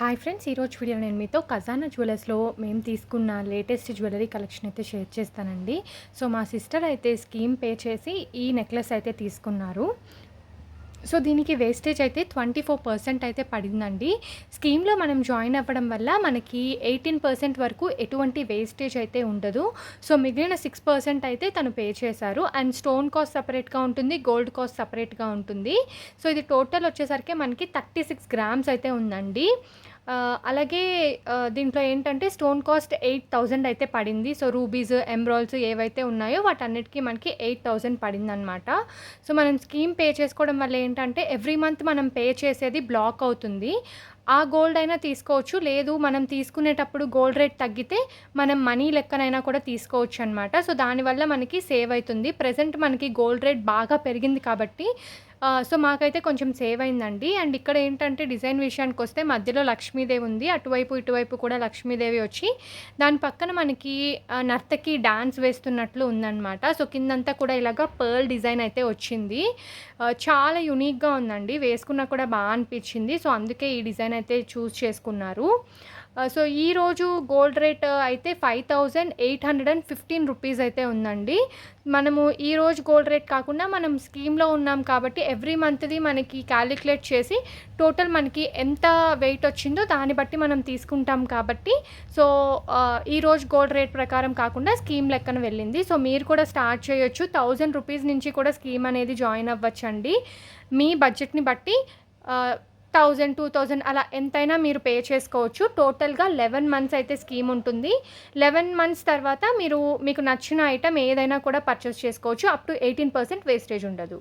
Hi friends ఈరోజు video నేను మీతో ఖజానా జ్యువెలర్స్లో మేము తీసుకున్న లేటెస్ట్ జ్యువెలరీ కలెక్షన్ అయితే షేర్ చేస్తానండి. సో మా సిస్టర్ అయితే స్కీమ్ పే చేసి ఈ నెక్లెస్ అయితే తీసుకున్నారు. సో దీనికి వేస్టేజ్ అయితే ట్వంటీ ఫోర్ పర్సెంట్ అయితే పడిందండి. స్కీమ్లో మనం జాయిన్ అవ్వడం వల్ల మనకి ఎయిటీన్ పర్సెంట్ వరకు ఎటువంటి వేస్టేజ్ అయితే ఉండదు. సో మిగిలిన సిక్స్ పర్సెంట్ అయితే తను పే చేశారు. అండ్ స్టోన్ కాస్ట్ సపరేట్గా ఉంటుంది గోల్డ్ కాస్ట్ సపరేట్గా ఉంటుంది. సో ఇది టోటల్ వచ్చేసరికి మనకి థర్టీ సిక్స్ గ్రామ్స్ అయితే ఉందండి. అలాగే దీంట్లో ఏంటంటే స్టోన్ కాస్ట్ ఎయిట్ థౌజండ్ అయితే పడింది. సో రూబీస్ ఎంబ్రాయిల్స్ ఏవైతే ఉన్నాయో వాటన్నిటికీ మనకి ఎయిట్ థౌజండ్ పడింది అనమాట సో మనం స్కీమ్ పే చేసుకోవడం వల్ల ఏంటంటే ఎవ్రీ మంత్ మనం పే చేసేది బ్లాక్ అవుతుంది. ఆ గోల్డ్ అయినా తీసుకోవచ్చు. లేదు మనం తీసుకునేటప్పుడు గోల్డ్ రేట్ తగ్గితే మనం మనీ లెక్కనైనా కూడా తీసుకోవచ్చు అనమాట సో దానివల్ల మనకి సేవ్ అవుతుంది ప్రజెంట్ మనకి గోల్డ్ రేట్ బాగా పెరిగింది కాబట్టి సో మాకైతే కొంచెం సేవ్ అయిందండి. అండ్ ఇక్కడ ఏంటంటే డిజైన్ విషయానికి వస్తే మధ్యలో లక్ష్మీదేవి ఉంది. అటువైపు ఇటువైపు కూడా లక్ష్మీదేవి వచ్చి దాని పక్కన మనకి నర్తకి డాన్స్ వేస్తున్నట్లు ఉందన్నమాట. సో కిందంతా కూడా ఇలాగ పర్ల్ డిజైన్ అయితే వచ్చింది. చాలా యునిక్గా ఉందండి. వేసుకున్నా కూడా బాగా అనిపించింది. సో అందుకే ఈ డిజైన్ అయితే చూస్ చేసుకున్నారు. సో ఈరోజు గోల్డ్ రేట్ అయితే five thousand eight hundred and fifteen rupees అయితే ఉందండి. మనము ఈ రోజు గోల్డ్ రేట్ కాకుండా మనం స్కీమ్లో ఉన్నాం కాబట్టి ఎవ్రీ మంత్ది మనకి క్యాలిక్యులేట్ చేసి టోటల్ మనకి ఎంత వెయిట్ వచ్చిందో దాన్ని బట్టి మనం తీసుకుంటాం కాబట్టి. సో ఈరోజు ఈ రోజు గోల్డ్ రేట్ ప్రకారం కాకుండా స్కీమ్ లెక్కన వెళ్ళింది. సో మీరు కూడా స్టార్ట్ చేయొచ్చు. థౌజండ్ రూపీస్ నుంచి కూడా స్కీమ్ అనేది జాయిన్ అవ్వచ్చండి. మీ బడ్జెట్ని బట్టి థౌజండ్ టూ థౌజండ్ అలా ఎంతైనా మీరు పే చేసుకోవచ్చు. టోటల్గా లెవెన్ మంత్స్ అయితే స్కీమ్ ఉంటుంది. లెవెన్ మంత్స్ తర్వాత మీరు మీకు నచ్చిన ఐటమ్ ఏదైనా కూడా పర్చేస్ చేసుకోవచ్చు. Up to eighteen percent wastage ఉండదు.